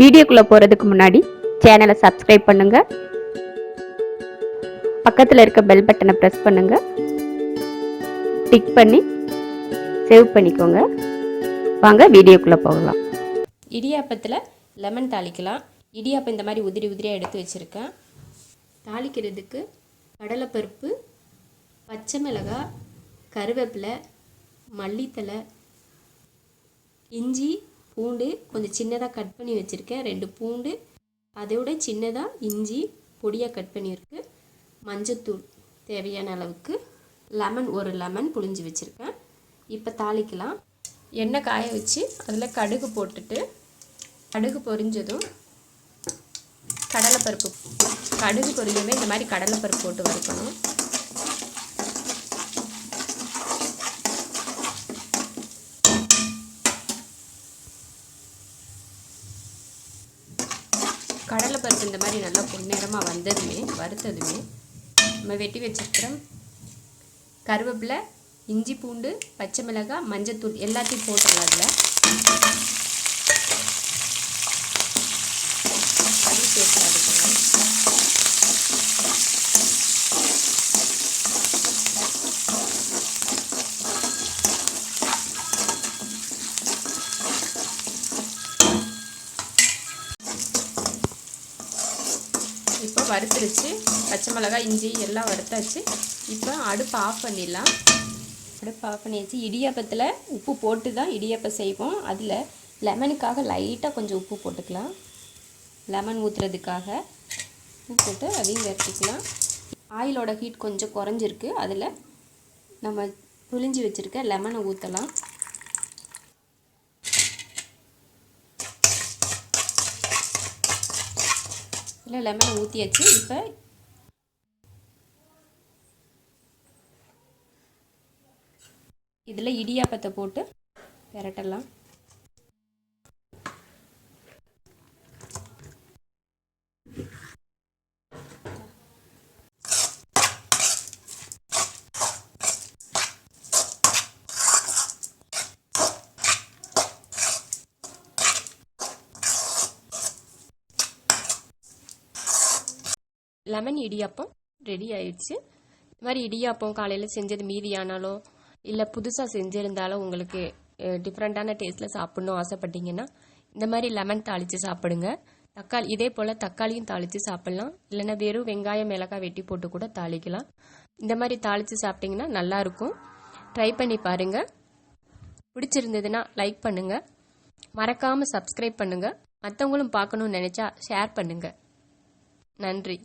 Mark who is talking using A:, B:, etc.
A: வீடியோக்குள்ளே போகிறதுக்கு முன்னாடி சேனலை சப்ஸ்கிரைப் பண்ணுங்கள் பக்கத்தில் இருக்க பெல் பட்டனை ப்ரெஸ் பண்ணுங்கள் டிக் பண்ணி சேவ் பண்ணிக்கோங்க. வாங்க வீடியோக்குள்ளே போகலாம்.
B: இடியாப்பத்தில் லெமன் தாளிக்கலாம். இடியாப்பம் இந்த மாதிரி உதிரி உதிரியாக எடுத்து வச்சுருக்கேன். தாளிக்கிறதுக்கு கடலைப்பருப்பு பச்சை மிளகாய் கருவேப்பிலை மல்லித்தலை இஞ்சி பூண்டு கொஞ்சம் சின்னதாக கட் பண்ணி வச்சுருக்கேன். ரெண்டு பூண்டு அதோட சின்னதாக இஞ்சி பொடியாக கட் பண்ணியிருக்கு. மஞ்சத்தூள் தேவையான அளவுக்கு லெமன் ஒரு லெமன் புழிஞ்சு வச்சுருக்கேன். இப்போ தாளிக்கலாம். எண்ணெய் காய வச்சு அதில் கடுகு போட்டுட்டு கடுகு பொரிஞ்சதும் கடலைப்பருப்பு கடுகு பொரிஞ்சதுமே இந்த மாதிரி கடலைப்பருப்பு போட்டு வறுக்கணும். கடலை பருப்பு இந்த மாதிரி நல்லா பொன்னிறமாக வந்ததுமே வறுத்ததுமே நம்ம வெட்டி வச்சுருக்கிறோம் கருவேப்பிலை இஞ்சி பூண்டு பச்சை மிளகாய் மஞ்சத்தூள் எல்லாத்தையும் போட்டுடலாம் அதில். இப்போ வறுத்துருச்சு. பச்சை மிளகா இஞ்சி எல்லாம் வறுத்தாச்சு. இப்போ அடுப்பு ஆஃப் பண்ணிடலாம். அடுப்பு ஆஃப் பண்ணியாச்சு. இடியாப்பத்தில் உப்பு போட்டு தான் இடியாப்பம் செய்வோம். அதில் லெமனுக்காக லைட்டாக கொஞ்சம் உப்பு போட்டுக்கலாம். லெமன் ஊற்றுறதுக்காக உப்பு போட்டு அதையும் வறுத்துக்கலாம். ஆயிலோட ஹீட் கொஞ்சம் குறைஞ்சிருக்கு. அதில் நம்ம புளிஞ்சு வச்சுருக்க லெமனை ஊற்றலாம் இல்லை லெமனை ஊற்றியாச்சு இப்போ இதில் இடியாப்பத்தை போட்டு பெரட்டலாம். லெமன் இடியாப்பம் ரெடி ஆயிடுச்சு. இது மாதிரி இடியாப்பம் காலையில் செஞ்சது மீதியானாலோ இல்லை புதுசாக செஞ்சுருந்தாலும் உங்களுக்கு டிஃப்ரெண்ட்டான டேஸ்ட்டில் சாப்பிட்ணும் ஆசைப்பட்டீங்கன்னா இந்த மாதிரி லெமன் தாளித்து சாப்பிடுங்க. தக்காளி இதே போல் தக்காளியும் தாளித்து சாப்பிட்லாம். இல்லைன்னா வெறும் வெங்காயம் மிளகாய் வெட்டி போட்டு கூட தாளிக்கலாம். இந்த மாதிரி தாளித்து சாப்பிட்டிங்கன்னா நல்லாயிருக்கும் ட்ரை பண்ணி பாருங்கள் பிடிச்சிருந்ததுன்னா லைக் பண்ணுங்கள் மறக்காமல் சப்ஸ்கிரைப் பண்ணுங்கள் மற்றவங்களும் பார்க்கணுன்னு நினச்சா ஷேர் பண்ணுங்கள் நன்றி.